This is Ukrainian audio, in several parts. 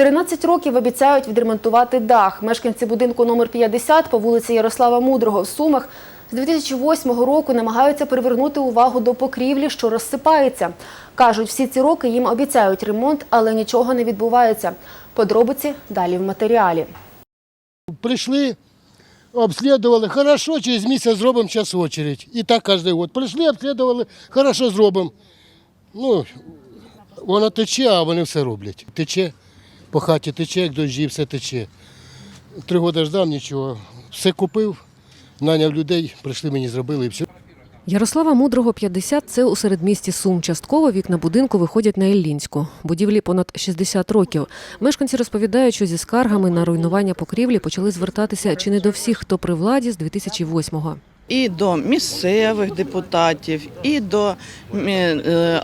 13 років обіцяють відремонтувати дах. Мешканці будинку номер 50 по вулиці Ярослава Мудрого в Сумах з 2008 року намагаються привернути увагу до покрівлі, що розсипається. Кажуть, всі ці роки їм обіцяють ремонт, але нічого не відбувається. Подробиці далі в матеріалі. Прийшли, обслідували, хорошо, через місяць зробимо час очередь. І так кожен год. Прийшли, обслідували, хорошо зробимо. Ну, воно тече, а вони все роблять. Тече, по хаті тече, як дощі, все тече. Три роки ждав, нічого. Все купив, наняв людей, прийшли мені зробили і все. Ярослава Мудрого 50 – це у середмісті Сум. Частково вікна будинку виходять на Іллінську. Будівлі понад 60 років. Мешканці розповідають, що зі скаргами на руйнування покрівлі почали звертатися чи не до всіх, хто при владі з 2008-го. і до місцевих депутатів, і до е,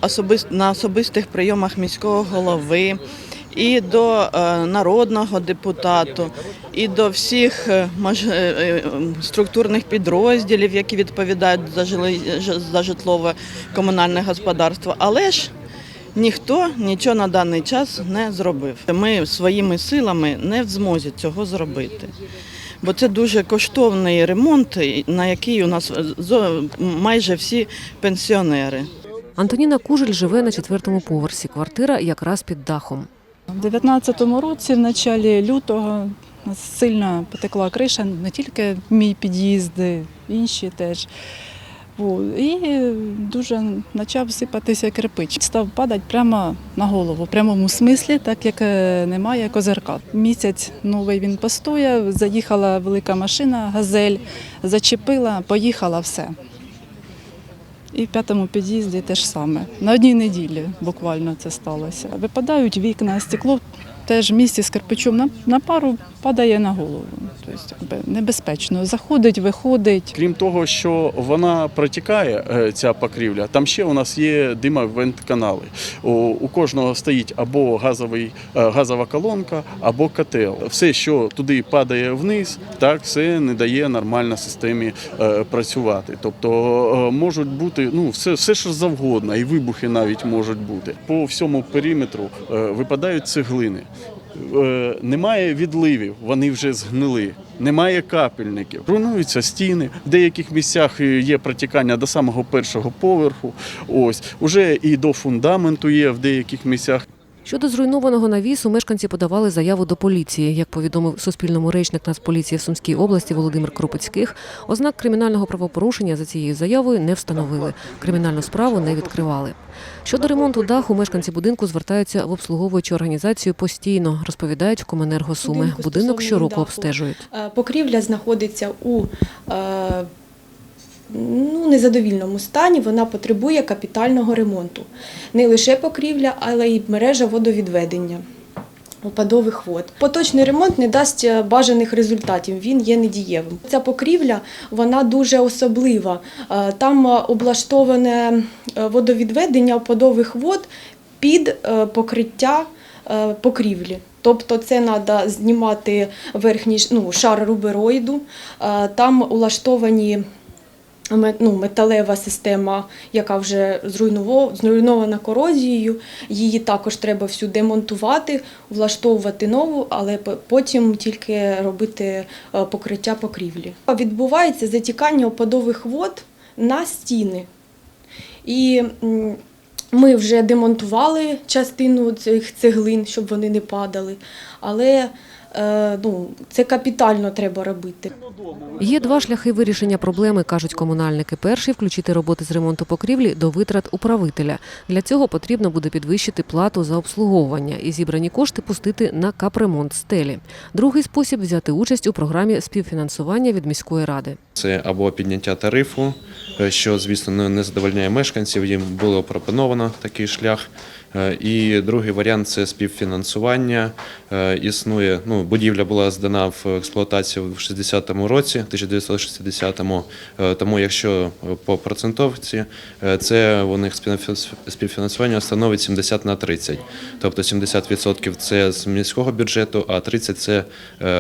на особистих прийомах міського голови, і до е, народного депутату, і до всіх е, е, структурних підрозділів, які відповідають за жили- за житлове комунальне господарство. Але ж ніхто нічого на даний час не зробив. Ми своїми силами не в змозі цього зробити. Бо це дуже коштовний ремонт, на який у нас майже всі пенсіонери. Антоніна Кужель живе на четвертому поверсі. Квартира якраз під дахом. У 19-му році, в началі лютого, нас сильно потекла криша, не тільки мій під'їзд, інші теж. І дуже почав сипатися кирпич. Став падати прямо на голову, в прямому смислі, так як е, немає козирка. Місяць новий він постояв, заїхала велика машина, газель, зачепила, поїхала все. І в п'ятому під'їзді теж саме. На одній неділі буквально це сталося. Випадають вікна, стекло теж в місті з кирпичом на, на пару падає на голову. Тобто небезпечно. Заходить, виходить. Крім того, що вона протікає, е, ця покрівля, там ще у нас є димовент-канали. У, у кожного стоїть або газовий, е, газова колонка, або котел. Все, що туди падає вниз, так все не дає нормально системі е, працювати. Тобто можуть бути ну, все, все що завгодно, і вибухи навіть можуть бути. По всьому периметру випадають цеглини. Е, немає відливів, вони вже згнили. Немає капельників, руйнуються стіни. В деяких місцях е, є протікання до самого першого поверху. Ось уже і до фундаменту є в деяких місцях. Щодо зруйнованого навісу, мешканці подавали заяву до поліції. Як повідомив Суспільному речник Нацполіції в Сумській області Володимир Крупицьких, ознак кримінального правопорушення за цією заявою не встановили. Кримінальну справу не відкривали. Щодо ремонту даху, мешканці будинку звертаються в обслуговуючу організацію постійно, розповідають в Коменерго Суми. Будинок щороку обстежують. Е, Покрівля знаходиться у е, ну, незадовільному стані, вона потребує капітального ремонту. Не лише покрівля, але й мережа водовідведення. Опадових вод. Поточний ремонт не дасть е, бажаних результатів, він є недієвим. Ця покрівля вона дуже особлива. Е, Там е, облаштоване водовідведення опадових вод під покриття покрівлі. Тобто це треба знімати верхній ну, шар рубероїду, там улаштовані ну, металева система, яка вже зруйнована корозією. Її також треба всю демонтувати, влаштовувати нову, але потім тільки робити е, покриття покрівлі. Відбувається затікання опадових вод на стіни. І ми вже демонтували частину цих цеглин, щоб вони не падали. Але ну, це капітально треба робити. Є два шляхи вирішення проблеми, кажуть комунальники. Перший включити роботи з ремонту покрівлі до витрат управителя. Для цього потрібно буде підвищити плату за обслуговування і зібрані кошти пустити на капремонт стелі. Другий спосіб взяти участь у програмі співфінансування від міської ради. Це або підняття тарифу, е, що, звісно, не задовольняє мешканців. Їм було пропоновано такий шлях. Е, І другий варіант це співфінансування. Е, Існує, ну, будівля була здана в експлуатацію в 60-му році, 1960-му. Е, Тому якщо по процентовці, це у них співфінансування становить 70 на 30. Тобто 70% це з міського бюджету, а 30% це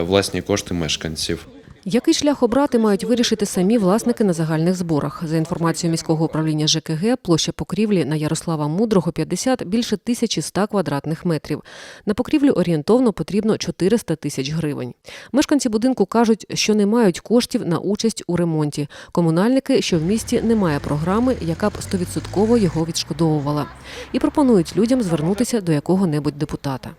власні кошти мешканців. Який шлях обрати мають вирішити самі власники на загальних зборах. За інформацією міського управління ЖКГ, площа покрівлі на Ярослава Мудрого 50 більше 1100 квадратних метрів. На покрівлю орієнтовно потрібно 400 тисяч гривень. Мешканці будинку кажуть, що не мають коштів на участь у ремонті. Комунальники, що в місті немає програми, яка б 100% його відшкодовувала. І пропонують людям звернутися до якого-небудь депутата.